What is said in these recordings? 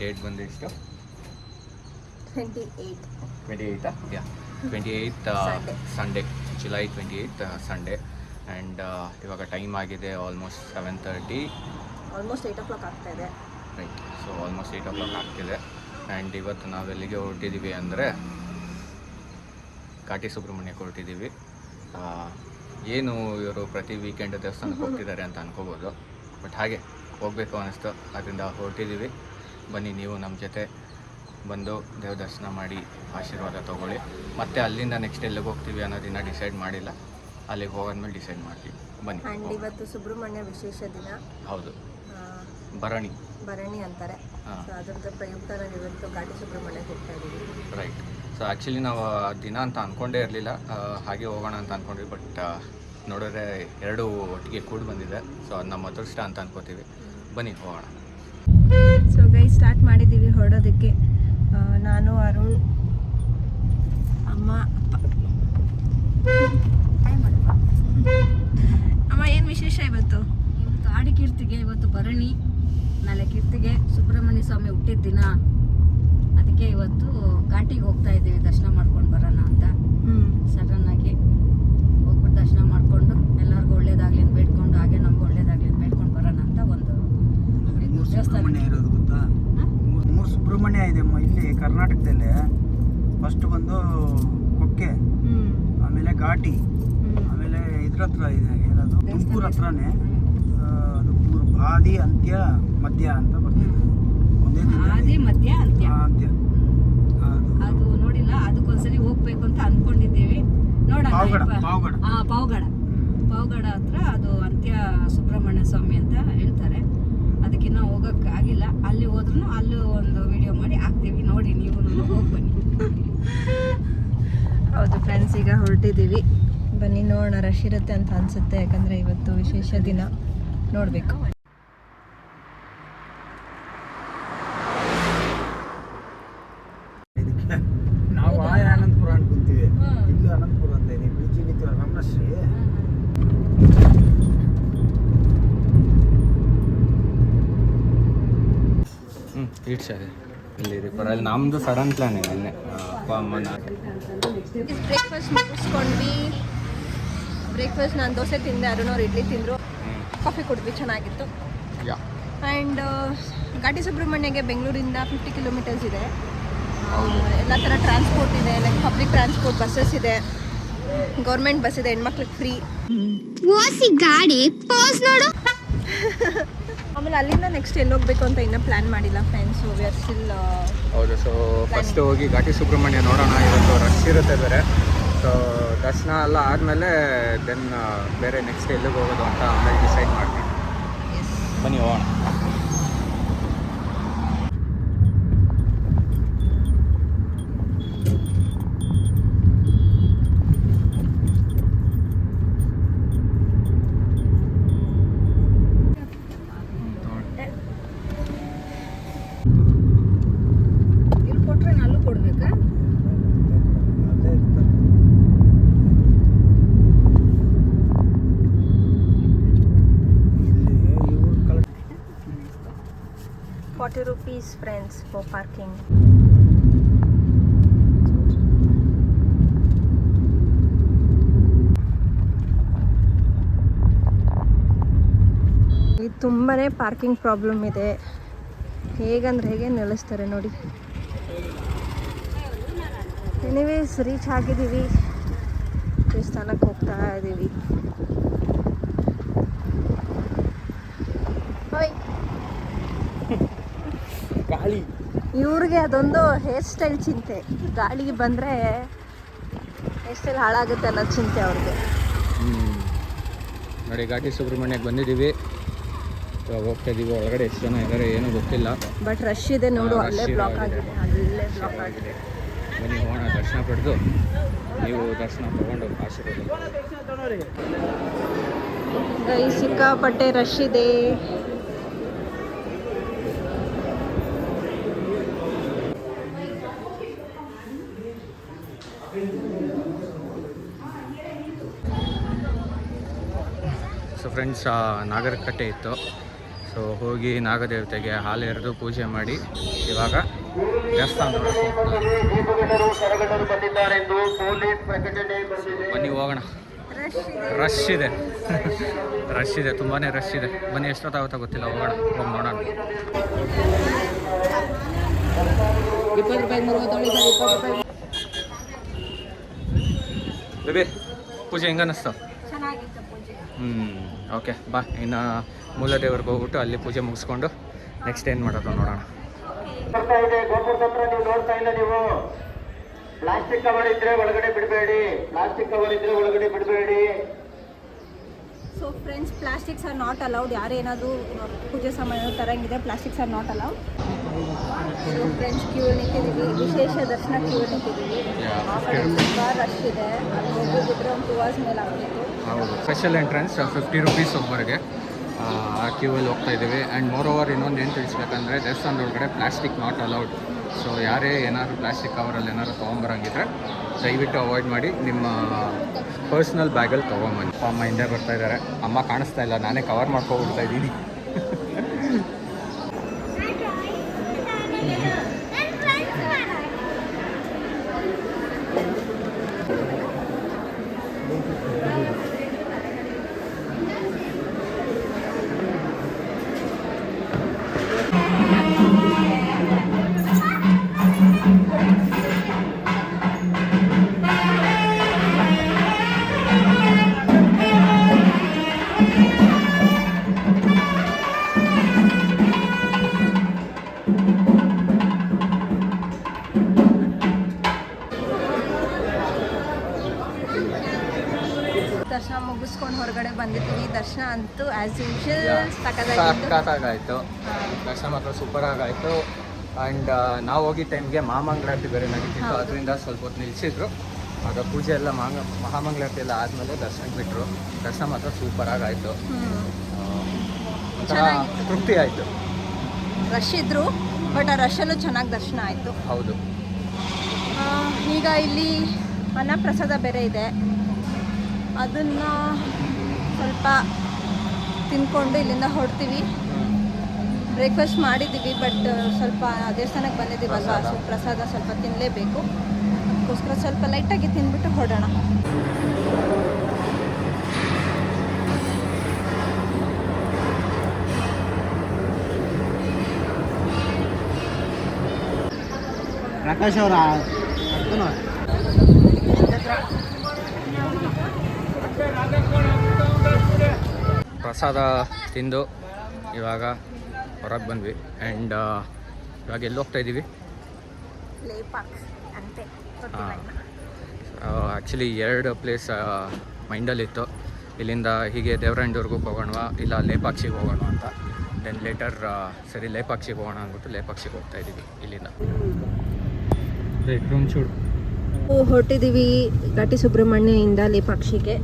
Date ಬಂದು ಎಷ್ಟು? Twenty eight twenty ಏಯ್ತಾ ಯಾ twenty eight. Sunday July twenty eight Sunday and ಇವಾಗ ಟೈಮ್ ಆಗಿದೆ almost seven thirty almost eight o'clock ಆಗ್ತಾ ಇದೆ. Right so almost eight o'clock ಆಗ್ತಿದೆ. ಆ್ಯಂಡ್ ಇವತ್ತು ನಾವೆಲ್ಲಿಗೆ ಹೊರಟಿದ್ದೀವಿ ಅಂದರೆ ಕಾಟಿ ಸುಬ್ರಹ್ಮಣ್ಯಕ್ಕೆ ಹೊರಟಿದ್ದೀವಿ ಏನು ಇವರು ಪ್ರತಿ ವೀಕೆಂಡ್ ದೇವಸ್ಥಾನಕ್ಕೆ ಹೋಗ್ತಿದ್ದಾರೆ ಅಂತ ಅನ್ಕೋಬೋದು. ಬಟ್ ಹಾಗೆ ಹೋಗಬೇಕು ಅನ್ನಿಸ್ತು. ಅದರಿಂದ ಹೊರಟಿದ್ದೀವಿ ಬನ್ನಿ ನೀವು ನಮ್ಮ ಜೊತೆ ಬಂದು ದೇವ ದರ್ಶನ ಮಾಡಿ ಆಶೀರ್ವಾದ ತೊಗೊಳ್ಳಿ. ಮತ್ತು ಅಲ್ಲಿಂದ ನೆಕ್ಸ್ಟ್ ಎಲ್ಲಿಗೆ ಹೋಗ್ತೀವಿ ಅನ್ನೋದಿನ್ನ ಡಿಸೈಡ್ ಮಾಡಿಲ್ಲ. ಅಲ್ಲಿಗೆ ಹೋಗೋದ್ಮೇಲೆ ಡಿಸೈಡ್ ಮಾಡ್ತೀವಿ. ಬನ್ನಿ ಆ್ಯಂಡ್ ಇವತ್ತು ಸುಬ್ರಹ್ಮಣ್ಯ ವಿಶೇಷ ದಿನ. ಹೌದು. ಭರಣಿ. ಭರಣಿ ಅಂತಾರೆ. ಸೊ ಪ್ರಯುಕ್ತ ನಾವು ಇವತ್ತು ಘಾಟಿ ಸುಬ್ರಹ್ಮಣ್ಯಕ್ಕೆ ಹೋಗ್ತಾ ಇದ್ದೀವಿ ರೈಟ್ ಸೊ ಆ್ಯಕ್ಚುಲಿ ನಾವು ದಿನ ಅಂತ ಅಂದ್ಕೊಂಡೇ ಇರಲಿಲ್ಲ. ಹಾಗೆ ಹೋಗೋಣ ಅಂತ ಅಂದ್ಕೊಂಡ್ವಿ ಬಟ್ ನೋಡಿದ್ರೆ ಎರಡು ಒಟ್ಟಿಗೆ ಕೂಡಿ ಬಂದಿದೆ. ಸೊ ಅದು ನಮ್ಮ ಅದೃಷ್ಟ ಅಂತ ಅನ್ಕೋತೀವಿ. ಬನ್ನಿ ಹೋಗೋಣ. ಸೊ ಗೈ ಸ್ಟಾರ್ಟ್ ಮಾಡಿದ್ದೀವಿ ಹೊರಡೋದಕ್ಕೆ. ನಾನು, ಅರುಣ್, ಅಮ್ಮ ಅಮ್ಮ, ಏನು ವಿಶೇಷ ಇವತ್ತು? ಇವತ್ತು ಆಡಿ ಕೀರ್ತಿಗೆ ಇವತ್ತು ಭರಣಿ ನಾಳೆ ಕೀರ್ತಿಗೆ ಸುಬ್ರಹ್ಮಣ್ಯ ಸ್ವಾಮಿ ಹುಟ್ಟಿದ ದಿನ. ಅದಕ್ಕೆ ಇವತ್ತು ಘಾಟಿಗೆ ಹೋಗ್ತಾ ಇದ್ದೀವಿ, ದರ್ಶನ ಮಾಡ್ಕೊಂಡು ಬರೋಣ ಅಂತ ಹ್ಞೂ ಸಡನ್ ಆಗಿ ಹೋಗ್ಬಿಟ್ಟು ದರ್ಶನ ಮಾಡಿಕೊಂಡು ಎಲ್ಲರಿಗೂ ಒಳ್ಳೇದಾಗ್ಲಿ ಅಂತ ಬೇಡ್ಕೊಂಡು ಹಾಗೆ ನಮ್ಗೆ ಒಳ್ಳೇದಾಗ್ಲಿ ಅಂತ ಬೇಡ್ಕೊಂಡು ಬರೋಣ ಅಂತ ಒಂದು ಮೂರು ದೇವಸ್ಥಾನ ಸುಬ್ರಹ್ಮಣ್ಯ ಇರೋದು ಗೊತ್ತಾ ಹಾ? ಮೂರು ಮೂರು ಸುಬ್ರಹ್ಮಣ್ಯ ಇದೆ ಮ- ಇಲ್ಲಿ ಕರ್ನಾಟಕದಲ್ಲೇ ಫಸ್ಟ್ ಬಂದು ಕೊಕ್ಕೆ ಆಮೇಲೆ ಘಾಟಿ ಆಮೇಲೆ ಇದ್ರ ಹತ್ರ ಇದೆ ಏನದು? ತುಮಕೂರು ಹತ್ರನೇ. ಅದು ಮೂರು ಬಾದಿ ಅಂತ್ಯ ಮಧ್ಯ ಅಂತ ಬರ್ತಿದೆ. ಒಂದೇ ಆದಿ ಮಧ್ಯ ಅಂತ್ಯ. ಅಂತ್ಯ. ಅದು. ನೋಡಿಲ್ಲ ಅದಕ್ಕೊಂದ್ಸಲಿ ಹೋಗ್ಬೇಕು ಅಂತ ಅನ್ಕೊಂಡಿದ್ದೀವಿ ನೋಡೋಣ ಪಾವಗಡ ಪಾವಗಡ ಹತ್ರ ಅದು ಅಂತ್ಯ ಸುಬ್ರಹ್ಮಣ್ಯ ಸ್ವಾಮಿ ಅಂತ ಹೇಳ್ತಾರೆ. ಅದಕ್ಕಿನ್ನ ಹೋಗಕ್ಕೆ ಆಗಿಲ್ಲ. ಅಲ್ಲಿ ಹೋದ್ರೂ ಅಲ್ಲೂ ಒಂದು ವಿಡಿಯೋ ಮಾಡಿ ಹಾಕ್ತೀವಿ. ನೋಡಿ ನೀವು ಹೋಗಿ ಬನ್ನಿ. ಹೌದು ಫ್ರೆಂಡ್ಸ್ ಈಗ ಹೊರಟಿದ್ದೀವಿ. ಬನ್ನಿ ನೋಡೋಣ ರಶ್ ಇರುತ್ತೆ ಅಂತ ಅನ್ಸುತ್ತೆ. ಯಾಕಂದರೆ ಇವತ್ತು ವಿಶೇಷ ದಿನ. ನೋಡಬೇಕು ಇದಕ್ಕೆ ನಾವು ಆಯ ಅನಂತಪುರ ಅನ್ಕೊಂತೀವಿ ಇಲ್ಲೂ ಅನಂತಪುರ ಅಂತ ಇದೆ ಬೀಚಿ ನಿಂತು ರಮಣಶ್ರೀ ಹ್ಞೂ ಇಟ್ಸ್ ಅದೇ ಇಲ್ಲಿ ಅಲ್ಲಿ ನಮ್ಮದು ಸಡನ್ ಪ್ಲ್ಯಾನ್ ಇದೆ ನಿನ್ನೆ. ಆ, ಅಪ್ಪ ಅಮ್ಮನ ಬ್ರೇಕ್ಫಾಸ್ಟ್ ಮುಗಿಸ್ಕೊಂಡ್ವಿ. ಬ್ರೇಕ್ಫಾಸ್ಟ್ ನಾನು ದೋಸೆ ತಿಂದೆ ಅರುಣವ್ರು ಇಡ್ಲಿ ತಿಂದರು. ಕಾಫಿ ಕುಡಿದ್ವಿ ಚೆನ್ನಾಗಿತ್ತು. ಯಾ. ಆ್ಯಂಡ್ ಘಾಟಿ ಸುಬ್ರಹ್ಮಣ್ಯಗೆ ಬೆಂಗಳೂರಿಂದ ಫಿಫ್ಟಿ ಕಿಲೋಮೀಟರ್ಸ್ ಇದೆ. ಎಲ್ಲ ಥರ ಟ್ರಾನ್ಸ್ಪೋರ್ಟ್ ಇದೆ ಲೈಕ್ ಪಬ್ಲಿಕ್ ಟ್ರಾನ್ಸ್ಪೋರ್ಟ್ ಬಸ್ಸಸ್ ಇದೆ. ಗೌರ್ಮೆಂಟ್ ಬಸ್ ಇದೆ ಹೆಣ್ಮಕ್ಳಿಗೆ ಫ್ರೀ ಗಾಡಿ ಪಾಸ್ ನೋಡು. ಅಲ್ಲಿಂದ ನೆಕ್ಸ್ಟ್ ಎಲ್ಲಿ ಹೋಗ್ಬೇಕು ಅಂತ ಇನ್ನೂ ಪ್ಲಾನ್ ಮಾಡಿಲ್ಲ ಫ್ರೆಂಡ್ಸ್ ವಿ ಆರ್ ಸ್ಟಿಲ್ ಹೌದು ಸೊ ಫಸ್ಟ್ ಹೋಗಿ ಘಾಟಿ ಸುಬ್ರಹ್ಮಣ್ಯ ನೋಡೋಣ ಇವತ್ತು ರಶ್ ಇರುತ್ತೆ ಬೇರೆ ಸೊ ದರ್ಶನ ಎಲ್ಲ ಆದಮೇಲೆ ದೆನ್ ಬೇರೆ ನೆಕ್ಸ್ಟ್ ಎಲ್ಲಿಗೆ ಹೋಗೋದು ಅಂತ ಆಮೇಲೆ ಡಿಸೈಡ್ ಮಾಡ್ತೀನಿ ಬನ್ನಿ ಹೋಗೋಣ ಇಲ್ಲಿ ಕೊಟ್ರೆ ನಲ್ಲೂ ಕೊಡ್ಬೇಕಾ ಅಲ್ಲೇ ಇರ್ತಾರೆ ಇಲ್ಲಿ ಇವ್ರು collect forty friends for parking. ಇದು ತುಂಬಾ ಪಾರ್ಕಿಂಗ್ ಪ್ರಾಬ್ಲಮ್ ಇದೆ. ಹೇಗಂದ್ರೆ ಹೇಗೆ ನಿಲ್ಲಿಸ್ತಾರೆ ನೋಡಿ. ಎನಿವೇಸ್ ರೀಚ್ ಆಗಿದ್ದೀವಿ. ದೇವಸ್ಥಾನಕ್ಕೆ ಹೋಗ್ತಾ ಇದ್ದೀವಿ ಹೋಯ್ ಗಾಳಿ ಇವ್ರಿಗೆ ಅದೊಂದು ಹೇರ್ ಸ್ಟೈಲ್ ಚಿಂತೆ. ಗಾಳಿಗೆ ಬಂದರೆ ಹೇರ್ ಸ್ಟೈಲ್ ಹಾಳಾಗುತ್ತೆ ಅನ್ನೋ ಚಿಂತೆ ಅವ್ರಿಗೆ. ನೋಡಿ ಘಾಟಿ ಸುಬ್ರಹ್ಮಣ್ಯಕ್ಕೆ ಬಂದಿದ್ದೀವಿ. ಹೋಗ್ತಾ ಇದ್ದೀವಿ ಒಳಗಡೆ ಎಷ್ಟು ಜನ ಇದ್ದಾರೆ ಏನೂ ಗೊತ್ತಿಲ್ಲ. ಬಟ್ ರಶ್ ಇದೆ ನೋಡು ಅಲ್ಲೇ ಬ್ಲಾಕ್ ಆಗಿದೆ. ಅಲ್ಲೇ ಬ್ಲಾಕ್ ಆಗಿದೆ. ಬನ್ನಿ ಹೋಗೋಣ ದರ್ಶನ ಪಡೆದು. ನೀವು ದರ್ಶನ ತಗೊಂಡು ಆಶೀರ್ವಾದ ಸಿಕ್ಕಾಪಟ್ಟೆ ರಶ್ ಇದೆ. ಫ್ರೆಂಡ್ಸ್ ನಾಗರಕಟ್ಟೆ ಇತ್ತು. ಸೊ ಹೋಗಿ ನಾಗದೇವತೆಗೆ ಹಾಲು ಎರೆದು ಪೂಜೆ ಮಾಡಿ ಇವಾಗ ದೇವಸ್ಥಾನ ಬನ್ನಿ, ಹೋಗೋಣ. ರಶ್ ಇದೆ. ರಶ್ ಇದೆ ತುಂಬಾ ರಶ್ ಇದೆ. ಬನ್ನಿ, ಎಷ್ಟೊತ್ತಾಗುತ್ತಾ ಗೊತ್ತಿಲ್ಲ, ಹೋಗೋಣ, ಹೋಗಿ ನೋಡೋಣ. ಪೂಜೆ ಹೆಂಗ ಅನ್ನಿಸ್ತು ಚೆನ್ನಾಗಿತ್ತು ಪೂಜೆ ಹ್ಞೂ ಓಕೆ ಬಾ. ಇನ್ನು ಮೂಲ ದೇವ್ರಿಗೆ ಹೋಗ್ಬಿಟ್ಟು ಅಲ್ಲಿ ಪೂಜೆ ಮುಗಿಸ್ಕೊಂಡು ನೆಕ್ಸ್ಟ್ ಏನು ಮಾಡೋದು ನೋಡೋಣ. ಬರ್ತಾ ಇದೆ ಗೋಪುರದ ಹತ್ರ ನೀವು ನೋಡ್ತಾ ಇಲ್ಲ ನೀವು. ಪ್ಲಾಸ್ಟಿಕ್ ಕವರ್ ಇದ್ರೆ ಒಳಗಡೆ ಬಿಡಬೇಡಿ. ಪ್ಲಾಸ್ಟಿಕ್ ಕವರ್ ಇದ್ರೆ ಒಳಗಡೆ ಬಿಡಬೇಡಿ. So friends plastics are not allowed ಯಾರು ಏನಾದರೂ ಪೂಜೆ ಸಮಯ ತರಂಗಿದೆ plastics are not allowed so friends queue ನಿಂತಿದ್ದೀವಿ. ವಿಶೇಷ ದರ್ಶನ ಕ್ಯೂ ನಿಂತಿದ್ದೀವಿ. Yeah, ಆ ಕಡೆ ತುಂಬ ರಶ್ ಇದೆ. ಅಲ್ಲಿ ಹೋಗಿಬಿಟ್ರೆ ಒಂದು ಟೂ ಅವರ್ಸ್ ಮೇಲೆ ಆಗ್ತಿತ್ತು ಹೌದು. ಸ್ಪೆಷಲ್ ಎಂಟ್ರೆನ್ಸ್ ಫಿಫ್ಟಿ ರುಪೀಸ್ ಒಬ್ಬರಿಗೆ. ಆ ಕ್ಯೂವಲ್ಲಿ ಹೋಗ್ತಾ ಇದ್ದೀವಿ. ಆ್ಯಂಡ್ ಮೋರ್ ಓವರ್ ಇನ್ನೊಂದು ಏನು ತಿಳಿಸ್ಬೇಕಂದ್ರೆ, ದೇವಸ್ಥಾನದ ಒಳಗಡೆ ಪ್ಲಾಸ್ಟಿಕ್ ನಾಟ್ ಅಲೌಡ್ ಸೊ ಯಾರೇ ಏನಾದ್ರು ಪ್ಲಾಸ್ಟಿಕ್ ಕವರಲ್ಲಿ ಏನಾದ್ರು ತೊಗೊಂಬರಂಗಿದ್ರೆ, ದಯವಿಟ್ಟು ಅವಾಯ್ಡ್ ಮಾಡಿ ನಿಮ್ಮ ಪರ್ಸ್ನಲ್ ಬ್ಯಾಗಲ್ಲಿ ತೊಗೊಂಬನ್ನಿ. ಅಮ್ಮ ಹಿಂದೆ ಬರ್ತಾ ಇದ್ದಾರೆ. ಅಮ್ಮ ಕಾಣಿಸ್ತಾ ಇಲ್ಲ. ನಾನೇ ಕವರ್ ಮಾಡ್ಕೊಬಿಡ್ತಾ ಇದ್ದೀನಿ. ಸಖತ್ತಾಗಾಯಿತು ದರ್ಶನ ಮಾತ್ರ ಸೂಪರ್ ಆಗಾಯಿತು. ಆ್ಯಂಡ್ ನಾವು ಹೋಗಿದ್ದ ಟೈಮ್ಗೆ ಮಹಾಮಂಗಳಾರತಿ ಬೇರೆ ನಡೀತಿತ್ತು. ಅದರಿಂದ ಸ್ವಲ್ಪ ಹೊತ್ತು ನಿಲ್ಲಿಸಿದ್ರು ಆಗ ಪೂಜೆ ಎಲ್ಲ ಮಾಂಗ ಮಹಾಮಂಗಳಾರತಿ ಎಲ್ಲ ಆದಮೇಲೆ ದರ್ಶನ ಬಿಟ್ಟರು ದರ್ಶನ ಮಾತ್ರ ಸೂಪರ್ ಆಗಾಯಿತು. ಹ್ಞೂ ಒಂಥರ ತೃಪ್ತಿ ಆಯಿತು. ರಶ್ ಇದ್ರು ಬಟ್ ಆ ರಶಲ್ಲೂ ಚೆನ್ನಾಗಿ ದರ್ಶನ ಆಯಿತು. ಹೌದು. ಈಗ ಇಲ್ಲಿ ಅನ್ನಪ್ರಸಾದ ಬೇರೆ ಇದೆ. ಅದನ್ನು ಸ್ವಲ್ಪ ತಿನ್ಕೊಂಡು ಇಲ್ಲಿಂದ ಹೊರಡ್ತೀವಿ. ಬ್ರೇಕ್ಫಾಸ್ಟ್ ಮಾಡಿದ್ದೀವಿ ಬಟ್ ಸ್ವಲ್ಪ ದೇವಸ್ಥಾನಕ್ಕೆ ಬಂದಿದ್ದೀವಲ್ಲ. ಸೊ ಪ್ರಸಾದ? ಸ್ವಲ್ಪ ತಿನ್ನಲೇಬೇಕು ಅದಕ್ಕೋಸ್ಕರ ಸ್ವಲ್ಪ ಲೈಟಾಗಿ ತಿನ್ಬಿಟ್ಟು ಹೊಡೋಣ ಪ್ರಕಾಶ್ ಅವರ ಪ್ರಸಾದ ತಿಂದು ಇವಾಗ ಹೊರಗೆ ಬಂದ್ವಿ. ಆ್ಯಂಡ್ ಇವಾಗ ಎಲ್ಲಿ ಹೋಗ್ತಾ ಇದ್ದೀವಿ? ಆ್ಯಕ್ಚುಲಿ ಎರಡು ಪ್ಲೇಸ್ ಮೈಂಡಲ್ಲಿತ್ತು ಇಲ್ಲಿಂದ ಹೀಗೆ ದೇವರಂಡೂರ್ಗೂ ಹೋಗೋಣ ಇಲ್ಲ ಲೇಪಾಕ್ಷಿಗೆ ಹೋಗೋಣ ಅಂತ. ದೆನ್ ಲೇಟರ್ ಸರಿ ಲೇಪಾಕ್ಷಿಗೆ ಹೋಗೋಣ ಅಂದ್ಬಿಟ್ಟು ಲೇಪಾಕ್ಷಿಗೆ ಹೋಗ್ತಾ ಇದ್ದೀವಿ ಇಲ್ಲಿಂದ. ಚೂಡು. ಹೊರಟಿದ್ದೀವಿ ಘಾಟಿ ಸುಬ್ರಹ್ಮಣ್ಯದಿಂದ ಲೇಪಾಕ್ಷಿಗೆ.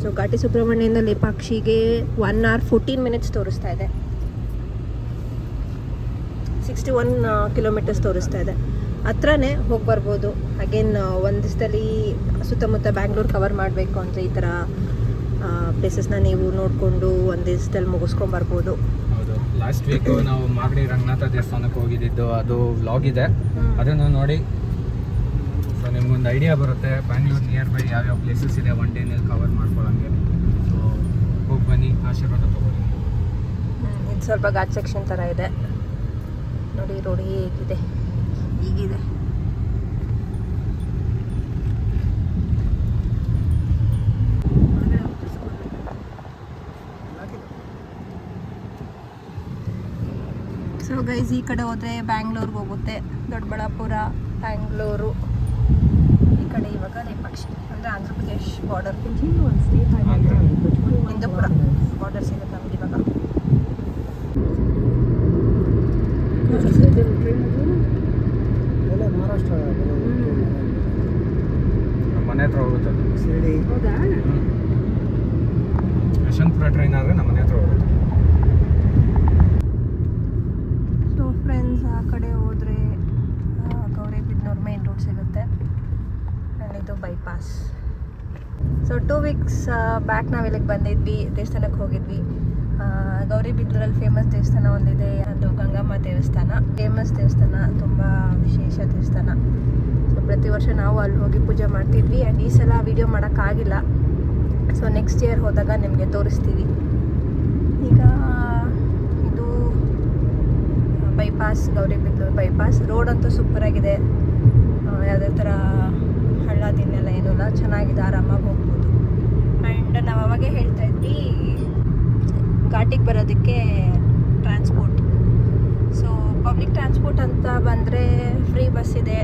ಸೊ ಘಾಟಿ ಸುಬ್ರಹ್ಮಣ್ಯದಿಂದ ಲೇಪಾಕ್ಷಿಗೆ ಒನ್ ಅವರ್ ಫೋರ್ಟೀನ್ ಮಿನಿಟ್ಸ್ ತೋರಿಸ್ತಾ ಇದೆ ಸಿಕ್ಸ್ಟಿ ಒನ್ ಕಿಲೋಮೀಟರ್ಸ್ ತೋರಿಸ್ತಾ ಇದೆ ಹತ್ರನೇ ಹೋಗಿ ಬರ್ಬೋದು ಅಗೇನ್ ಒಂದು ದಿವಸದಲ್ಲಿ ಸುತ್ತಮುತ್ತ ಬ್ಯಾಂಗ್ಳೂರ್ ಕವರ್ ಮಾಡಬೇಕು ಅಂದರೆ ಈ ಥರ ಪ್ಲೇಸಸ್ನ ನೀವು ನೋಡಿಕೊಂಡು ಒಂದು ದಿವಸದಲ್ಲಿ ಮುಗಿಸ್ಕೊಂಬರ್ಬೋದು ಹೌದು. ಲಾಸ್ಟ್ ವೀಕ್ ನಾವು ಮಾಗಡಿ ರಂಗನಾಥ ದೇವಸ್ಥಾನಕ್ಕೆ ಹೋಗಿದ್ದು ಅದು ವ್ಲಾಗ್ ಇದೆ. ಅದನ್ನು ನೋಡಿ ಸೊ ನಿಮ್ಗೊಂದು ಐಡಿಯಾ ಬರುತ್ತೆ. ಬ್ಯಾಂಗ್ಳೂರ್ ನಿಯರ್ ಬೈ ಯಾವ್ಯಾವ ಪ್ಲೇಸಸ್ ಇದೆ ಒನ್ ಡೇನಲ್ಲಿ ಕವರ್ ಮಾಡ್ಕೊಳ್ಳೋಂಗೆ. ಸೊ ಹೋಗಿ ಬನ್ನಿ, ಆಶೀರ್ವಾದ ತೊಗೊಳ್ಳಿ. ಇದು ಸ್ವಲ್ಪ ಘಾಟ್ ಸೆಕ್ಷನ್ ಥರ ಇದೆ. ನೋಡಿ ರೋಡ್ ಹೇಗಿದೆ. ಹೀಗಿದೆ. ಸೊ ಗೈಸ್ ಈ ಕಡೆ ಹೋದರೆ ಬ್ಯಾಂಗ್ಳೂರ್ಗೆ ಹೋಗುತ್ತೆ. ದೊಡ್ಡಬಳ್ಳಾಪುರ ಬ್ಯಾಂಗ್ಳೂರು ಕಡೆ ಇವಾಗ ನೇಪಾಕ್ಷಿ. ಅಂದರೆ ಆಂಧ್ರ ಪ್ರದೇಶ್ ಬಾರ್ಡರ್ ಇಂದಪುರ ಬಾರ್ಡರ್ ಸಿಗುತ್ತೆ ನಮ್ಗೆ ಇವಾಗ. ಎಲ್ಲ ಮಹಾರಾಷ್ಟ್ರ ನಮ್ಮ ಮನೆ ಹತ್ರ ಹೋಗುತ್ತೆ. ಶಿರಡಿ. ಹೌದಾ? ಯಶವಂತಪುರ ಟ್ರೈನ್ ಆದರೆ ನಮ್ಮ ಮನೆ ಹತ್ರ ಹೋಗುತ್ತೆ ಸೊ ಫ್ರೆಂಡ್ಸ್ ಆ ಕಡೆ ಹೋದರೆ bypass so two weeks back ನಾವು ಇಲ್ಲಿಗೆ ಬಂದಿದ್ವಿ ದೇವಸ್ಥಾನಕ್ಕೆ ಹೋಗಿದ್ವಿ. ಗೌರಿಬಿದೂರಲ್ಲಿ ಫೇಮಸ್ ದೇವಸ್ಥಾನ ಒಂದಿದೆ, ಅದು ಗಂಗಮ್ಮ ದೇವಸ್ಥಾನ. ಫೇಮಸ್ ದೇವಸ್ಥಾನ, ತುಂಬ ವಿಶೇಷ ದೇವಸ್ಥಾನ. ಸೊ ಪ್ರತಿ ವರ್ಷ ನಾವು ಅಲ್ಲಿ ಹೋಗಿ ಪೂಜೆ ಮಾಡ್ತಿದ್ವಿ. ಆ್ಯಂಡ್ ಈ ಸಲ ವೀಡಿಯೋ ಮಾಡೋಕ್ಕಾಗಿಲ್ಲ ಸೊ ನೆಕ್ಸ್ಟ್ ಇಯರ್ ಹೋದಾಗ ನಿಮಗೆ ತೋರಿಸ್ತೀವಿ. ಈಗ, ಇದು ಬೈಪಾಸ್ ಗೌರಿಬಿದೂರು ಬೈಪಾಸ್ ರೋಡ್ ಅಂತೂ ಸೂಪರಾಗಿದೆ ಯಾವುದೇ ಥರ ಹಳ್ಳ ದಿನ್ನೆಲ್ಲ ಏನಿಲ್ಲ ಚೆನ್ನಾಗಿದೆ ಆರಾಮಾಗಿ ಹೋಗ್ಬೋದು. ಆ್ಯಂಡ್ ನಾವು ಅವಾಗೇ ಹೇಳ್ತಾ ಇದ್ವಿ ಘಾಟಿಗೆ ಬರೋದಕ್ಕೆ ಟ್ರಾನ್ಸ್ಪೋರ್ಟ್ ಸೊ ಪಬ್ಲಿಕ್ ಟ್ರಾನ್ಸ್ಪೋರ್ಟ್ ಅಂತ ಬಂದರೆ ಫ್ರೀ ಬಸ್ ಇದೆ.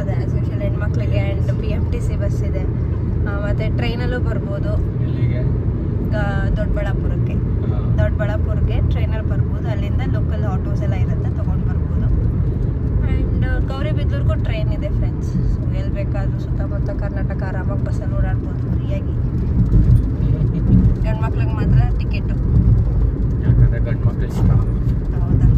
ಅದೇ ಆ್ಯಸ್ ಯೂಶಲ್ ಹೆಣ್ಮಕ್ಳಿಗೆ and P M T C bus ಇದೆ. ಮತ್ತು ಟ್ರೈನಲ್ಲೂ ಬರ್ಬೋದು. ದೊಡ್ಡಬಳ್ಳಾಪುರಕ್ಕೆ. ದೊಡ್ಡಬಳ್ಳಾಪುರಕ್ಕೆ ಟ್ರೈನಲ್ಲಿ ಬರ್ಬೋದು. ಅಲ್ಲಿಂದ ಲೋಕಲ್ ಆಟೋಸ್ ಎಲ್ಲ ಇರುತ್ತೆ ಆ್ಯಂಡ್ ಗೌರಿಬಿದೂರ್ಗೂ ಟ್ರೈನ್ ಇದೆ ಫ್ರೆಂಡ್ಸ್ ಸೊ ಎಲ್ಲಿ ಬೇಕಾದರೂ ಸುತ್ತಮುತ್ತ ಕರ್ನಾಟಕ ಆರಾಮಾಗಿ ಬಸ್ಸಲ್ಲಿ ಓಡಾಡ್ಬೋದು ಫ್ರೀಯಾಗಿ. ಗಂಡು ಮಕ್ಳಿಗೆ ಮಾತ್ರ ಟಿಕೆಟು ಯಾಕಂದ್ರೆ ಗಂಡು ಮಕ್ಳು ಇಷ್ಟ. ಹೌದಂತೆ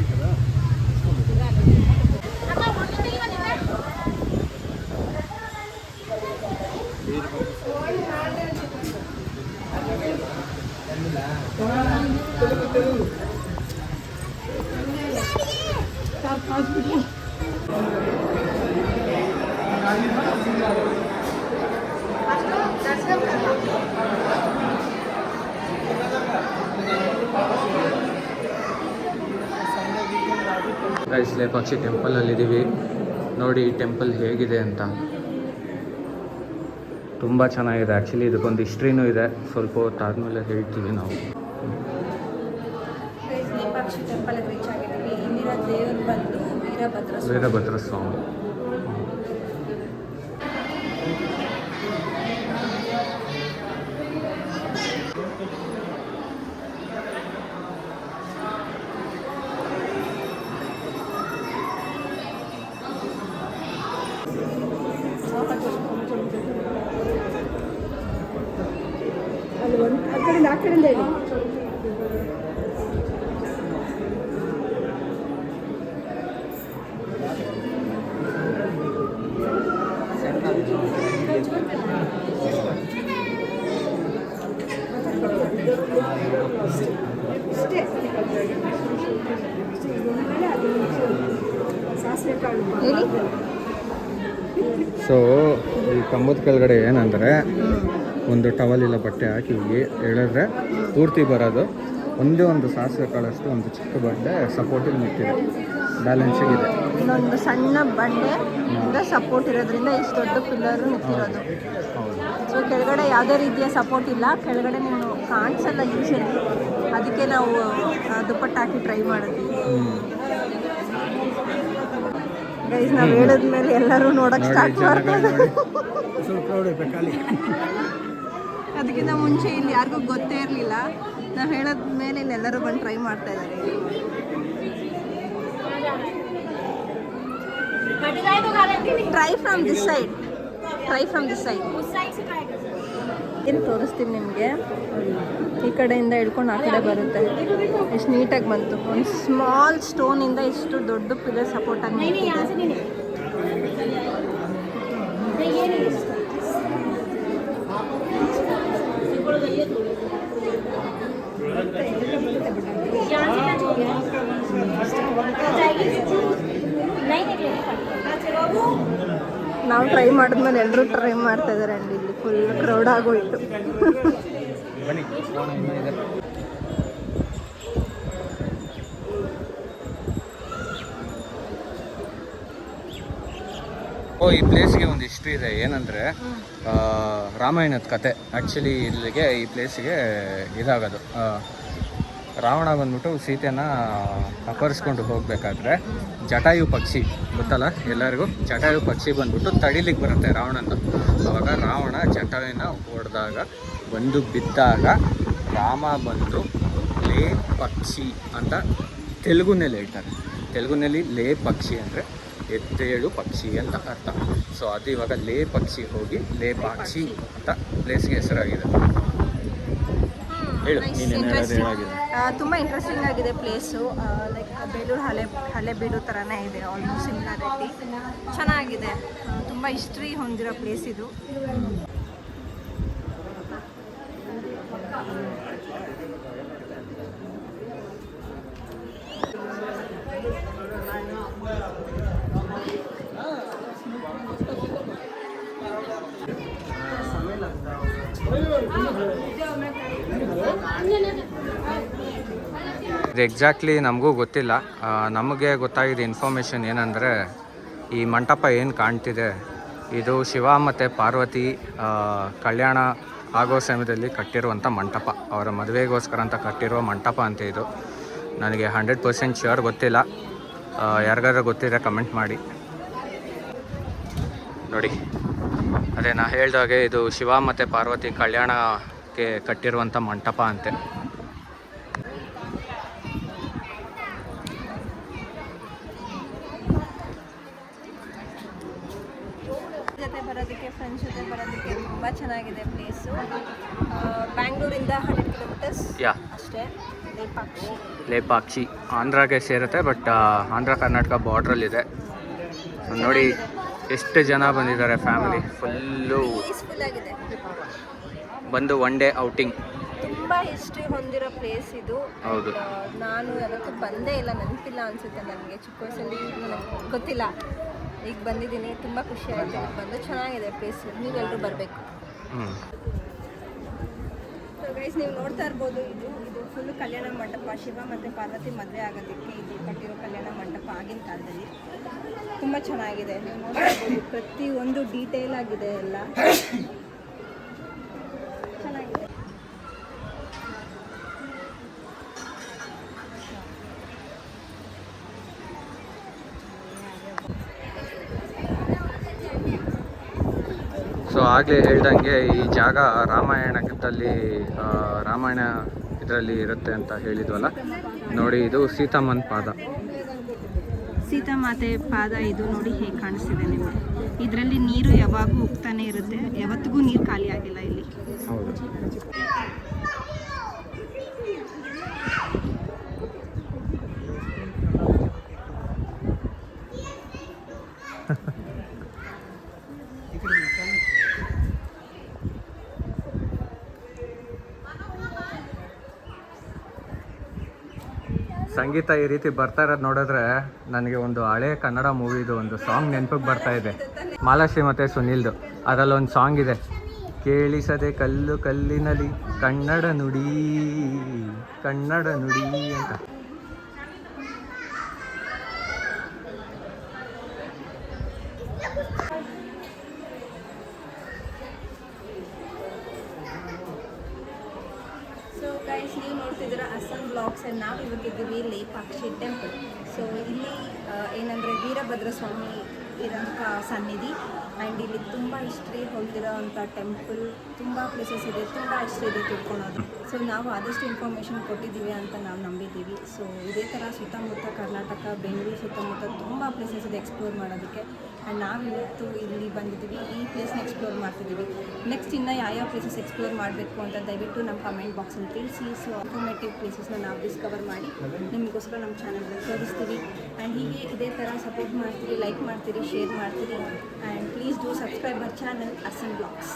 ಗೈಸ್ ಟೆಂಪಲ್ ಟೆಂಪಲಲ್ಲಿ ಇದ್ದೀವಿ ನೋಡಿ ಈ ಟೆಂಪಲ್ ಹೇಗಿದೆ ಅಂತ. ತುಂಬ ಚೆನ್ನಾಗಿದೆ. ಆ್ಯಕ್ಚುಲಿ ಇದಕ್ಕೊಂದು ಹಿಸ್ಟ್ರಿನೂ ಇದೆ. ಸ್ವಲ್ಪ ಹೊತ್ತಾದ್ಮೇಲೆ ಹೇಳ್ತೀವಿ ನಾವು. ವೀರಭದ್ರ ಸ್ವಾಮಿ. ಒಂದು ಟವಲ್ ಇಲ್ಲ ಬಟ್ಟೆ ಹಾಕಿ ಹೇಳಿದ್ರೆ ಪೂರ್ತಿ ಬರೋದು. ಒಂದೇ ಒಂದು ಸಾಸಿವೆ ಕಾಳಷ್ಟು ಒಂದು ಚಿಕ್ಕ ಬಟ್ಟೆ ಸಪೋರ್ಟಿಗೆ ನಿಂತಿದೆ ಬ್ಯಾಲೆನ್ಸಿಗಿದೆ ಇನ್ನೊಂದು ಸಣ್ಣ ಬಂಡೆ ಇಂದ ಸಪೋರ್ಟ್ ಇರೋದ್ರಿಂದ ಇಷ್ಟು ದೊಡ್ಡ ಪಿಲ್ಲರು ನಿಂತಿರೋದು ಹೌದು. ಸೊ ಕೆಳಗಡೆ ಯಾವುದೇ ರೀತಿಯ ಸಪೋರ್ಟ್ ಇಲ್ಲ. ಕೆಳಗಡೆ ನೀವು ಕಾಣಿಸಲ್ಲ ಯೂಶಲಿ ಅದಕ್ಕೆ ನಾವು ದುಪ್ಪಟ್ಟು ಹಾಕಿ ಟ್ರೈ ಮಾಡಿದ್ವಿ ಗೈಸ್ ನಾವು ಹೇಳಿದ್ಮೇಲೆ ಎಲ್ಲರೂ ನೋಡೋಕೆ ಸ್ಟಾರ್ಟ್ ಮಾಡ್ತಾರೆ ನೋಡಿ ಸ್ವಲ್ಪ ಕ್ರೌಡ್ ಐತೆ ಖಾಲಿ ಅದಕ್ಕಿಂತ ಮುಂಚೆ ಇಲ್ಲಿ ಯಾರಿಗೂ ಗೊತ್ತೇ ಇರಲಿಲ್ಲ. ನಾವು ಹೇಳೋದ್ಮೇಲೆ ಇಲ್ಲಿ ಎಲ್ಲರೂ ಬಂದು ಟ್ರೈ ಮಾಡ್ತಾ ಇದ್ದಾರೆ try from this side try from this side ಏನು ತೋರಿಸ್ತೀನಿ ನಿಮಗೆ? ಈ ಕಡೆಯಿಂದ ಹಿಡ್ಕೊಂಡು ಆ ಕಡೆ ಬರುತ್ತೆ. ಎಷ್ಟು ನೀಟಾಗಿ ಬಂತು. ಒಂದು ಸ್ಮಾಲ್ ಸ್ಟೋನಿಂದ ಇಷ್ಟು ದೊಡ್ಡ ಪಿಲ್ಲರ್ ಸಪೋರ್ಟ್ ಆಗಿ ನಾವು ಟ್ರೈ ಮಾಡಿದ್ಮೇಲೆ ಎಲ್ಲರೂ ಟ್ರೈ ಮಾಡ್ತಾ ಇದ್ದಾರೆ ಅಂಡ್ ಇಲ್ಲಿ ಫುಲ್ ಕ್ರೌಡ್ ಆಗೋಯ್ತು. ಓ, ಈ ಪ್ಲೇಸ್ಗೆ ಒಂದು ಹಿಸ್ಟ್ರಿ ಇದೆ ಏನಂದರೆ ರಾಮಾಯಣದ ಕತೆ. ಆ್ಯಕ್ಚುಲಿ ಇಲ್ಲಿಗೆ, ಈ ಪ್ಲೇಸಿಗೆ ಇದಾಗೋದು. ರಾವಣ ಬಂದ್ಬಿಟ್ಟು ಸೀತೆನ ಅಪಹರಿಸ್ಕೊಂಡು ಹೋಗಬೇಕಾದ್ರೆ ಜಟಾಯು ಪಕ್ಷಿ, ಗೊತ್ತಲ್ಲ ಎಲ್ಲರಿಗೂ? ಜಟಾಯು ಪಕ್ಷಿ ಬಂದ್ಬಿಟ್ಟು ತಡಿಲಿಕ್ಕೆ ಬರುತ್ತೆ ರಾವಣನ ಅವಾಗ ರಾವಣ ಜಟಾಯುನ ಹೊಡೆದಾಗ, ಬಂದು ಬಿದ್ದಾಗ ರಾಮ ಬಂದು ಲೇ ಪಕ್ಷಿ ಅಂತ ತೆಲುಗುನಲ್ಲಿ ಹೇಳ್ತಾರೆ. ತೆಲುಗುನಲ್ಲಿ ಲೇ ಪಕ್ಷಿ ಅಂದರೆ ಎತ್ತೇಳು ಪಕ್ಷಿ ಅಂತ ಅರ್ಥ. ಸೊ ಅದು ಇವಾಗ ಲೇ ಪಕ್ಷಿ ಹೋಗಿ ಲೇ ಪಾಕ್ಷಿ ಅಂತ ಪ್ಲೇಸ್ಗೆ ಹೆಸರಾಗಿದೆ. ಹೇಳು. ತುಂಬ ಇಂಟ್ರೆಸ್ಟಿಂಗ್ ಆಗಿದೆ ಪ್ಲೇಸು ಲೈಕ್ ಬೇಲೂರು ಹಳೆ ಹಳೆ ಬೀಡು ಥರನೇ ಇದೆ ಆಲ್ಮೋಸ್ಟ್ ಸಿಮಿಲಾರಿಟಿ ಚೆನ್ನಾಗಿದೆ. ತುಂಬ ಹಿಸ್ಟ್ರಿ ಹೊಂದಿರೋ ಪ್ಲೇಸ್ ಇದು. ಇದು ಎಕ್ಸಾಕ್ಟ್ಲಿ ನಮಗೂ ಗೊತ್ತಿಲ್ಲ. ನಮಗೆ ಗೊತ್ತಾಗಿದ್ದ ಇನ್ಫಾರ್ಮೇಷನ್ ಏನಂದರೆ ಈ ಮಂಟಪ ಏನು ಕಾಣ್ತಿದೆ? ಇದು ಶಿವ ಮತ್ತು ಪಾರ್ವತಿ ಕಲ್ಯಾಣ ಆಗೋ ಸಮಯದಲ್ಲಿ ಕಟ್ಟಿರುವಂಥ ಮಂಟಪ. ಅವರ ಮದುವೆಗೋಸ್ಕರ ಅಂತ ಕಟ್ಟಿರುವ ಮಂಟಪ ಅಂತ ಇದು. ನನಗೆ ಹಂಡ್ರೆಡ್ ಪರ್ಸೆಂಟ್ ಶ್ಯೂರ್ ಗೊತ್ತಿಲ್ಲ. ಯಾರಿಗಾದ್ರೂ ಗೊತ್ತಿದೆ ಕಮೆಂಟ್ ಮಾಡಿ. ನೋಡಿ. ಅದೇ ನಾ ಹೇಳಿದಾಗೆ ಇದು ಶಿವ ಮತ್ತು ಪಾರ್ವತಿ ಕಲ್ಯಾಣಕ್ಕೆ ಕಟ್ಟಿರುವಂಥ ಮಂಟಪ ಅಂತೆ. ಜೊತೆ ಬರೋದಕ್ಕೆ ಫ್ರೆಂಡ್ಸ್ ಜೊತೆ ಬರೋದಕ್ಕೆ ತುಂಬ ಚೆನ್ನಾಗಿದೆ ಪ್ಲೇಸು ಬ್ಯಾಂಗ್ಳೂರಿಂದ ಹಂಡ್ರೆಡ್ ಕಿಲೋಮೀಟರ್ಸ್ ಯಾ. ಅಷ್ಟೇ ಲೇಪಾಕ್ಷಿ. ಲೇಪಾಕ್ಷಿ. ಆಂಧ್ರಾಗೆ ಸೇರುತ್ತೆ ಬಟ್ ಆಂಧ್ರ ಕರ್ನಾಟಕ ಬಾರ್ಡ್ರಲ್ಲಿದೆ ನೋಡಿ ಎಷ್ಟು ಜನ ಬಂದಿದ್ದಾರೆ ಫ್ಯಾಮಿಲಿ ಫುಲ್ಲು ಪೀಸ್ಫುಲ್ ಆಗಿದೆ. ಬಂದು ಒನ್ ಡೇ ಔಟಿಂಗ್ ತುಂಬ ಹಿಸ್ಟ್ರಿ ಹೊಂದಿರೋ ಪ್ಲೇಸ್ ಇದು. ಹೌದು. ನಾನು ಯಾವತ್ತೂ ಬಂದೇ ಇಲ್ಲ ನೆನಪಿಲ್ಲ ಅನಿಸುತ್ತೆ ನನಗೆ. ಚಿಕ್ಕ ವಯಸ್ಸಲ್ಲಿ ನನಗೆ ಗೊತ್ತಿಲ್ಲ. ಈಗ ಬಂದಿದ್ದೀನಿ ತುಂಬ ಖುಷಿ ಆಯಿತು. ಬಂದು ಚೆನ್ನಾಗಿದೆ ಪ್ಲೇಸ್ ನೀವೆಲ್ಲರೂ ಬರಬೇಕು. ಗೈಸ್ ನೀವು ನೋಡ್ತಾ ಇರ್ಬೋದು ಇದು ಇದು ಫುಲ್ ಕಲ್ಯಾಣ ಮಂಟಪ. ಶಿವ ಮತ್ತು ಪಾರ್ವತಿ ಮದುವೆ ಆಗೋದಕ್ಕೆ ಇದು ಕಟ್ಟಿರೋ ಕಲ್ಯಾಣ ಮಂಟಪ ಆಗಿನ ಕಾಲದಲ್ಲಿ. ತುಂಬ ಚೆನ್ನಾಗಿದೆ. ನೀವು ನೋಡ್ತಾ ಇರ್ಬೋದು ಪ್ರತಿ ಒಂದು ಡೀಟೇಲ್ ಆಗಿದೆ ಎಲ್ಲ ಚೆನ್ನಾಗಿದೆ ಸೊ ಆಗಲೇ ಹೇಳ್ದಂಗೆ ಈ ಜಾಗ ರಾಮಾಯಣದಲ್ಲಿ ರಾಮಾಯಣ ಇದರಲ್ಲಿ ಇರುತ್ತೆ ಅಂತ ಹೇಳಿದ್ವಲ್ಲ? ನೋಡಿ ಇದು ಸೀತಾಮನ್ ಪಾದ. ಸೀತಾಮಾತೆ ಪಾದ ಇದು ನೋಡಿ ಹೇಗೆ ಕಾಣಿಸ್ತಿದೆ ನಿಮಗೆ. ಇದರಲ್ಲಿ ನೀರು ಯಾವಾಗೂ ಹೋಗ್ತಾನೆ ಇರುತ್ತೆ ಯಾವತ್ತಿಗೂ ನೀರು ಖಾಲಿ ಆಗಿಲ್ಲ ಇಲ್ಲಿ. ಹೌದು. ಸಂಗೀತ ಈ ರೀತಿ ಬರ್ತಾ ಇರೋದು ನೋಡಿದ್ರೆ ನನಗೆ ಒಂದು ಹಳೆ ಕನ್ನಡ ಮೂವಿದು ಒಂದು ಸಾಂಗ್ ನೆನಪಿಗೆ ಬರ್ತಾ ಇದೆ. ಮಾಲಾಶ್ರೀ ಮತ್ತು ಸುನಿಲ್ದು. ಅದರಲ್ಲೊಂದು ಸಾಂಗ್ ಇದೆ. ಕೇಳಿಸದೆ ಕಲ್ಲು ಕಲ್ಲಿನಲ್ಲಿ ಕನ್ನಡ ನುಡಿ ಕನ್ನಡ ನುಡಿ ಅಂತ ಸೊ ಗೈಸ್ ನೀವು ನೋಡ್ತಿದ್ದೀರ ಅಸ್ಸಾಂ ಬ್ಲಾಗ್ಸ್ ಆ್ಯಂಡ್ ನಾವು ಇವತ್ತಿದ್ದೀವಿ ಲೇಪಾಕ್ಷಿ ಟೆಂಪಲ್ ಸೊ ಇಲ್ಲಿ ಆ, ಏನಂದರೆ ವೀರಭದ್ರ ಸ್ವಾಮಿ ಇರೋಂಥ ಸನ್ನಿಧಿ. ಆ್ಯಂಡ್ ಇಲ್ಲಿ ತುಂಬ ಹಿಸ್ಟ್ರಿ ಹೊಂದಿರೋ ಅಂಥ ಟೆಂಪಲ್ ತುಂಬ ಪ್ಲೇಸಸ್ ಇದೆ, ತುಂಬ ಹಿಸ್ಟ್ರಿ ಇದೆ ತಿಳ್ಕೊಳೋದು. ಸೊ ನಾವು ಆದಷ್ಟು ಇನ್ಫಾರ್ಮೇಷನ್ ಕೊಟ್ಟಿದ್ದೀವಿ ಅಂತ ನಾವು ನಂಬಿದ್ದೀವಿ. ಸೊ ಇದೇ ಥರ ಸುತ್ತಮುತ್ತ ಕರ್ನಾಟಕ, ಬೆಂಗಳೂರು ಸುತ್ತಮುತ್ತ ತುಂಬ ಪ್ಲೇಸಸ್ ಇದೆ ಎಕ್ಸ್ಪ್ಲೋರ್ ಮಾಡೋದಕ್ಕೆ. ಆ್ಯಂಡ್ ನಾವು ಇವತ್ತು ಇಲ್ಲಿ ಬಂದಿದ್ದೀವಿ, ಈ ಪ್ಲೇಸ್ನ ಎಕ್ಸ್ಪ್ಲೋರ್ ಮಾಡ್ತಿದ್ದೀವಿ. ನೆಕ್ಸ್ಟ್ ಇನ್ನೂ ಯಾವ ಯಾವ ಪ್ಲೇಸಸ್ ಎಕ್ಸ್ಪ್ಲೋರ್ ಮಾಡಬೇಕು ಅಂತ ದಯವಿಟ್ಟು ನಮ್ಮ ಕಮೆಂಟ್ ಬಾಕ್ಸಲ್ಲಿ ತಿಳಿಸಿ. ಸೊ ಇನ್ಫಾರ್ಮೇಟಿವ್ ಪ್ಲೇಸಸ್ನ ನಾವು ಡಿಸ್ಕವರ್ ಮಾಡಿ ನಿಮಗೋಸ್ಕರ ನಮ್ಮ ಚಾನಲ್ನ ತೋರಿಸ್ತೀವಿ. ಆ್ಯಂಡ್ ಹೀಗೆ ಇದೇ ಥರ ಸಪೋರ್ಟ್ ಮಾಡ್ತೀರಿ ಲೈಕ್ ಮಾಡ್ತೀರಿ ಶೇರ್ ಮಾಡ್ತೀರಿ. And please do subscribe our channel Ahsan blogs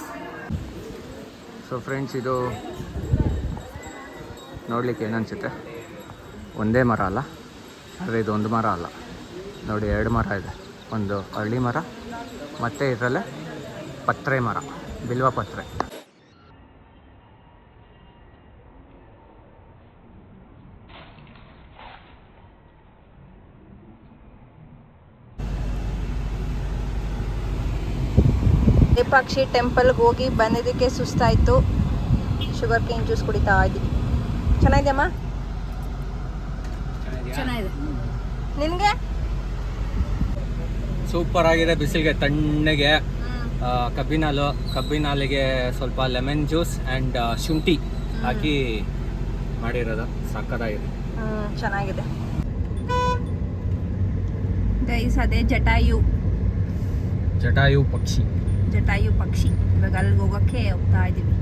so friends ಇದು ನೋಡ್ಲಿಕ್ಕೆ ಏನನ್ಸುತ್ತೆ? ಒಂದೇ ಮರ ಅಲ್ಲ ಆದರೆ ಇದೊಂದು ಮರ ಅಲ್ಲ. ನೋಡಿ, ಎರಡು ಮರ ಇದೆ. ಒಂದು ಹಳ್ಳಿ ಮರ ಮತ್ತು ಇದರಲ್ಲೇ ಪತ್ರೆ ಮರ ಬಿಲ್ವ ಪತ್ರೆ. ದೀಪಾಕ್ಷಿ ಟೆಂಪಲ್ಗೆ ಹೋಗಿ ಬಂದಿದ್ದಕ್ಕೆ ಸುಸ್ತಾಯಿತು. ಶುಗರ್ ಕೇನ್ ಜ್ಯೂಸ್ ಕುಡಿತಾ ಇದ್ದೀವಿ ಚೆನ್ನಾಗಿದೆಯಮ್ಮ ಚೆನ್ನಾಗಿದೆ. ನಿನಗೆ? ಸೂಪರ್ ಆಗಿದೆ ಬಿಸಿಲಿಗೆ ತಣ್ಣಗೆ. ಕಬ್ಬಿನ ಹಾಲು ಕಬ್ಬಿನ ಹಾಲಿಗೆ ಸ್ವಲ್ಪ ಲೆಮನ್ ಜ್ಯೂಸ್ ಆ್ಯಂಡ್ ಶುಂಠಿ ಹಾಕಿ ಮಾಡಿರೋದು. ಸಕ್ಕದಾಗಿದೆ ಚೆನ್ನಾಗಿದೆ. ಗೈಸ್ ಅದೇ ಜಟಾಯು. ಜಟಾಯು ಪಕ್ಷಿ. ಜಟಾಯು ಪಕ್ಷಿ. ಇವಾಗ ಅಲ್ಲಿಗೆ ಹೋಗೋಕ್ಕೆ ಹೋಗ್ತಾ ಇದ್ದೀವಿ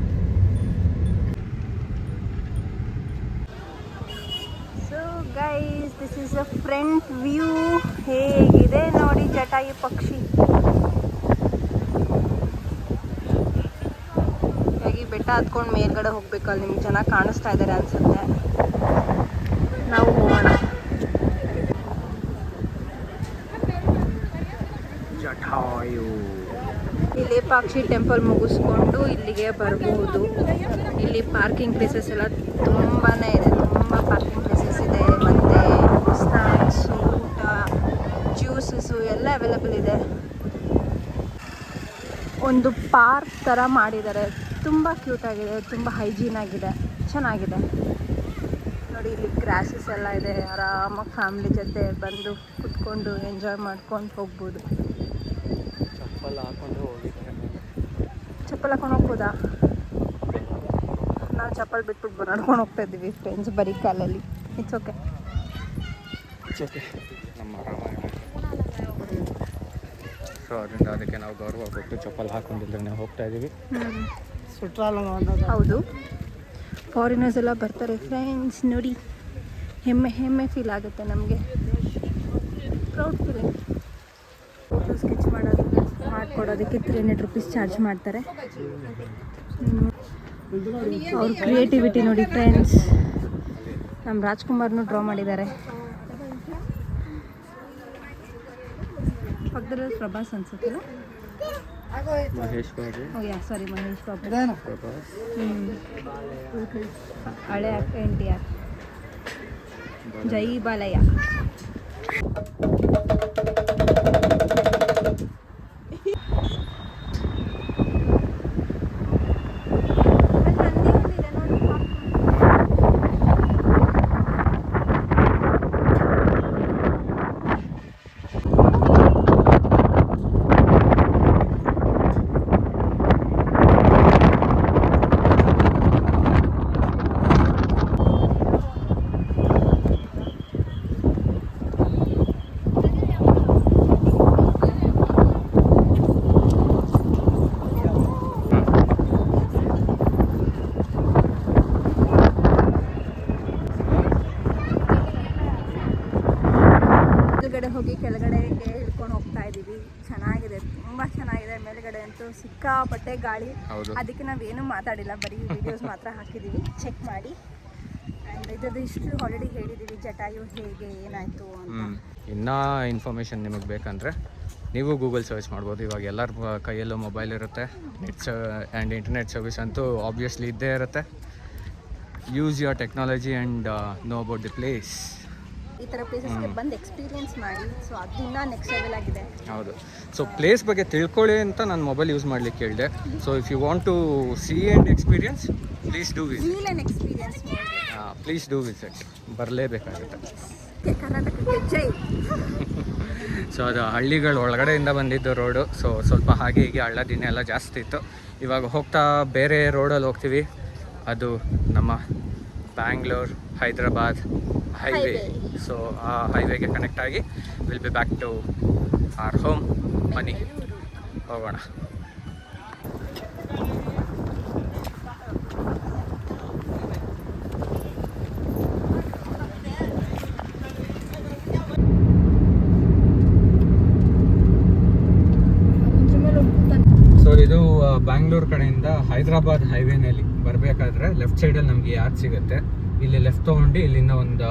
so guys this is a front view ಹೇಗಿದೆ ನೋಡಿ ಜಟಾಯು ಪಕ್ಷಿ. ಹಾಗಾಗಿ ಬೆಟ್ಟ ಹತ್ಕೊಂಡು ಮೇಲ್ಗಡೆ ಹೋಗ್ಬೇಕು ಅಲ್ಲಿ ನಿಮ್ಗೆ ಚೆನ್ನಾಗಿ ಕಾಣಿಸ್ತಾ ಇದ್ದಾರೆ ಅನ್ಸುತ್ತೆ. ನಾವು ಹೋಗೋಣ. ಜಟಾಯು. ಈ ಲೇಪಾಕ್ಷಿ ಟೆಂಪಲ್ ಮುಗಿಸ್ಕೊಂಡು ಇಲ್ಲಿಗೆ ಬರ್ಬೋದು. ಇಲ್ಲಿ ಪಾರ್ಕಿಂಗ್ ಪ್ಲೇಸಸ್ ಎಲ್ಲ ತುಂಬಾ ಇದೆ ತುಂಬ ಪಾರ್ಕಿಂಗ್ ಪ್ಲೇಸಸ್ ಇದೆ ಮತ್ತು ಸ್ನ್ಯಾಕ್ಸ್ ಊಟ ಜ್ಯೂಸಸ್ಸು ಎಲ್ಲ ಅವೈಲೇಬಲ್ ಇದೆ ಒಂದು ಪಾರ್ಕ್ ಥರ ಮಾಡಿದ್ದಾರೆ. ತುಂಬ ಕ್ಯೂಟ್ ಆಗಿದೆ ತುಂಬ ಹೈಜೀನ್ ಆಗಿದೆ ಚೆನ್ನಾಗಿದೆ. ನೋಡಿ ಇಲ್ಲಿ ಗ್ರಾಸಸ್ ಎಲ್ಲ ಇದೆ ಆರಾಮಾಗಿ ಫ್ಯಾಮಿಲಿ ಜೊತೆ ಬಂದು ಕುತ್ಕೊಂಡು ಎಂಜಾಯ್ ಮಾಡ್ಕೊಂಡು ಹೋಗ್ಬೋದು. ಚಪ್ಪಲ್ ಹಾಕೊಂಡು ಹೋಗಿದ್ದಾರೆ. ಚಪ್ಪಲ್ ಹಾಕೊಂಡು ಹೋಗ್ಬೋದಾ? ನಾವು ಚಪ್ಪಲ್ ಬಿಟ್ಬಿಟ್ಟು ನಡ್ಕೊಂಡು ಹೋಗ್ತಾ ಇದ್ದೀವಿ ಫ್ರೆಂಡ್ಸ್ ಬರೀ ಕಾಲಲ್ಲಿ. ಇಟ್ಸ್ ಓಕೆ ನಮ್ಮ ಸೊ ಅದರಿಂದ ಅದಕ್ಕೆ ನಾವು ಗೌರವ ಕೊಟ್ಟು ಚಪ್ಪಲ್ ಹಾಕೊಂಡಿದ್ರೆ ಹೋಗ್ತಾ ಇದ್ದೀವಿ ಹೌದು. ಫಾರಿನರ್ಸ್ ಎಲ್ಲ ಬರ್ತಾರೆ ಫ್ರೆಂಡ್ಸ್ ನೋಡಿ. ಹೆಮ್ಮೆ ಹೆಮ್ಮೆ ಫೀಲ್ ಆಗುತ್ತೆ ನಮಗೆ. ಪ್ರೌಡ್ ಫೀಲಿಂಗ್ ಫೋಟೋ ಸ್ಕೆಚ್ ಮಾಡೋದು ಮಾಡಿಕೊಡೋದಕ್ಕೆ ತ್ರೀ ಹಂಡ್ರೆಡ್ ರುಪೀಸ್ ಚಾರ್ಜ್ ಮಾಡ್ತಾರೆ. ಅವ್ರ ಕ್ರಿಯೇಟಿವಿಟಿ ನೋಡಿ ಫ್ರೆಂಡ್ಸ್ ನಮ್ಮ ರಾಜ್ಕುಮಾರ್ನು ಡ್ರಾ ಮಾಡಿದ್ದಾರೆ. ಪಕ್ಕದಲ್ಲಿ ಪ್ರಭಾಸ್ ಅನ್ಸುತ್ತಲ್ಲ? ಮಹೇಶ್ ಬಾಬು. ಓ ಯಾ ಸಾರಿ ಮಹೇಶ್ ಬಾಬು. ಪ್ರಭಾಸ್. ಹ್ಮ್. ಹಳೆ ಅಕ್ಕ ಎನ್ ಟಿ ಆರ್. ಜೈ ಬಾಲಯ್ಯ ಮೇಲ್ಗಡೆ ಹೋಗಿ ಕೆಳಗಡೆಗೆ ಇಳ್ಕೊಂಡು ಹೋಗ್ತಾ ಇದ್ದೀವಿ ಚೆನ್ನಾಗಿದೆ ತುಂಬ ಚೆನ್ನಾಗಿದೆ ಮೇಲ್ಗಡೆ ಅಂತೂ ಸಿಕ್ಕಾಪಟ್ಟೆ ಗಾಳಿ. ಅದಕ್ಕೆ ನಾವೇನು ಮಾತಾಡಿಲ್ಲ. ಬರೀ ವಿಡಿಯೋಸ್ ಮಾತ್ರ ಹಾಕಿದ್ದೀವಿ ಚೆಕ್ ಮಾಡಿ. ಆ್ಯಂಡ್ ಇದ್ರದ್ದು ಇಷ್ಟು ಆಲ್ರೆಡಿ ಹೇಳಿದ್ದೀವಿ ಜಟಾಯು ಹೇಗೆ ಏನಾಯಿತು ಅಂತ. ಇನ್ನೂ ಇನ್ಫಾರ್ಮೇಷನ್ ನಿಮಗೆ ಬೇಕಂದರೆ ನೀವು ಗೂಗಲ್ ಸರ್ಚ್ ಮಾಡ್ಬೋದು. ಇವಾಗ ಎಲ್ಲರ ಕೈಯಲ್ಲೂ ಮೊಬೈಲ್ ಇರುತ್ತೆ. ನೆಟ್ ಆ್ಯಂಡ್ ಇಂಟರ್ನೆಟ್ ಸರ್ವಿಸ್ ಅಂತೂ ಆಬ್ವಿಯಸ್ಲಿ ಇದ್ದೇ ಇರುತ್ತೆ. Use your technology and know about the place ಈ ಥರ ಪ್ಲೇಸಸ್ಗೆ ಬಂದು ಎಕ್ಸ್ಪೀರಿಯನ್ಸ್ ಮಾಡಿ ಸೊ ಅದು ಇನ್ನೂ ನೆಕ್ಸ್ಟ್ ಲೆವೆಲ್ ಆಗಿದೆ. ಹೌದು. ಸೊ ಪ್ಲೇಸ್ ಬಗ್ಗೆ ತಿಳ್ಕೊಳ್ಳಿ ಅಂತ ನಾನು ಮೊಬೈಲ್ ಯೂಸ್ ಮಾಡ್ಲಿಕ್ಕೆ ಹೇಳಿದೆ. So if you want to see and experience please do visit feel and experience please do visit ಬರಲೇಬೇಕಾಗುತ್ತೆ. ಕರ್ನಾಟಕಕ್ಕೆ ಜೈ. ಸೊ ಅದು ಹಳ್ಳಿಗಳು ಒಳಗಡೆಯಿಂದ ಬಂದಿದ್ದು ರೋಡು ಸೊ ಸ್ವಲ್ಪ ಹಾಗೆ ಹೀಗೆ ಹಳ್ಳ ದಿನ ಎಲ್ಲ ಜಾಸ್ತಿ ಇತ್ತು. ಇವಾಗ ಹೋಗ್ತಾ ಬೇರೆ ರೋಡಲ್ಲಿ ಹೋಗ್ತೀವಿ. ಅದು ನಮ್ಮ ಬ್ಯಾಂಗ್ಳೂರ್ ಹೈದ್ರಾಬಾದ್ ಹೈವೇ ಸೊ ಆ ಹೈವೇಗೆ ಕನೆಕ್ಟ್ ಆಗಿ will be back to our home ಮನಿ ಹೋಗೋಣ. ಸೊ ಇದು ಬ್ಯಾಂಗ್ಳೂರ್ ಕಡೆಯಿಂದ ಹೈದ್ರಾಬಾದ್ ಹೈವೇನಲ್ಲಿ ಬರಬೇಕಾದ್ರೆ ಲೆಫ್ಟ್ ಸೈಡಲ್ಲಿ ನಮಗೆ ಯಾರ್ ಸಿಗುತ್ತೆ? ಇಲ್ಲಿ ಲೆಫ್ಟ್ ತೊಗೊಂಡು ಇಲ್ಲಿಂದ ಒಂದು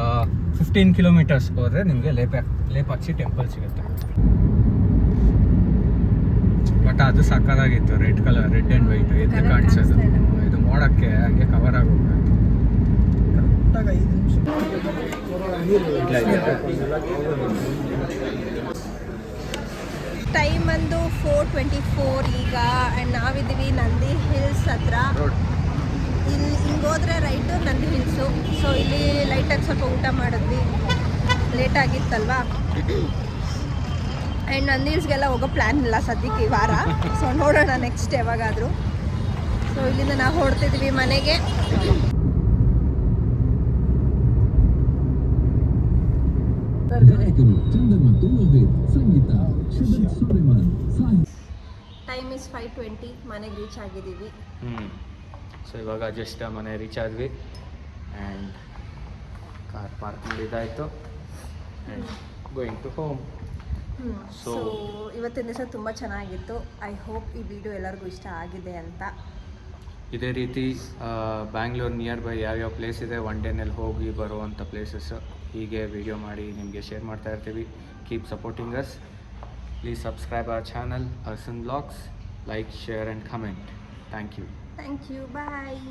ಫಿಫ್ಟೀನ್ ಕಿಲೋಮೀಟರ್ಸ್ ಹೋದರೆ ನಿಮಗೆ ಲೇಪ ಲೇಪಾಕ್ಷಿ ಟೆಂಪಲ್ ಸಿಗುತ್ತೆ. ಬಟ್ ಅದು ಸಕ್ಕದಾಗಿತ್ತು red colour red and white ಎದ್ದು ಕಾಣಿಸೋದು. ಇದು. ಮೋಡಕ್ಕೆ ಹಂಗೆ ಕವರ್ ಆಗೋಗ್ಬಿಡುತ್ತೆ ಟೈಮ್ ಒಂದು ಫೋರ್ ಟ್ವೆಂಟಿ ಫೋರ್ ಈಗ ಆ್ಯಂಡ್ ನಾವಿದ್ದೀವಿ ನಂದಿ ಹಿಲ್ಸ್ ಹತ್ರ. ಇಲ್ಲಿ ಹಿಂಗೆ ಹೋದ್ರೆ ರೈಟು ನಂದಿ ಹಿಲ್ಸು ಸೊ ಇಲ್ಲಿ ಲೈಟಾಗಿ ಸ್ವಲ್ಪ ಊಟ ಮಾಡಿದ್ವಿ. ಲೇಟ್ ಆಗಿತ್ತಲ್ವಾ? ಆ್ಯಂಡ್ ನಂದಿ ಹಿಲ್ಸ್ಗೆಲ್ಲ ಹೋಗೋ ಪ್ಲ್ಯಾನ್ ಇಲ್ಲ ಸದ್ಯಕ್ಕೆ ಈ ವಾರ. ಸೊ ನೋಡೋಣ ನೆಕ್ಸ್ಟ್ ಯಾವಾಗಾದರೂ. ಸೊ ಇಲ್ಲಿಂದ ನಾವು ಹೊಡ್ತಿದ್ವಿ ಮನೆಗೆ. ಟೈಮ್ ಇಸ್ ಫೈವ್ ಟ್ವೆಂಟಿ ಮನೆಗೆ ರೀಚ್ ಆಗಿದ್ದೀವಿ. ಸೊ ಇವಾಗ ಜಸ್ಟ್ ಮನೆ ರೀಚ್ ಆದ್ವಿ and car park ಮಾಡಿದ್ದಾಯಿತು. And going to home so ಇವತ್ತಿನ ದಿವಸ ತುಂಬ ಚೆನ್ನಾಗಿತ್ತು. ಐ ಹೋಪ್ ಈ ವಿಡಿಯೋ ಎಲ್ಲರಿಗೂ ಇಷ್ಟ ಆಗಿದೆ ಅಂತ. ಇದೇ ರೀತಿ ಬ್ಯಾಂಗ್ಳೂರ್ ನಿಯರ್ ಬೈ ಯಾವ್ಯಾವ ಪ್ಲೇಸ್ ಇದೆ ಒನ್ ಡೇನಲ್ಲಿ ಹೋಗಿ ಬರುವಂಥ ಪ್ಲೇಸಸ್ ಹೀಗೆ ವಿಡಿಯೋ ಮಾಡಿ ನಿಮಗೆ ಶೇರ್ ಮಾಡ್ತಾ ಇರ್ತೀವಿ. Keep supporting us please subscribe our channel ಅರ್ಸನ್ blogs like share and comment thank you thank you bye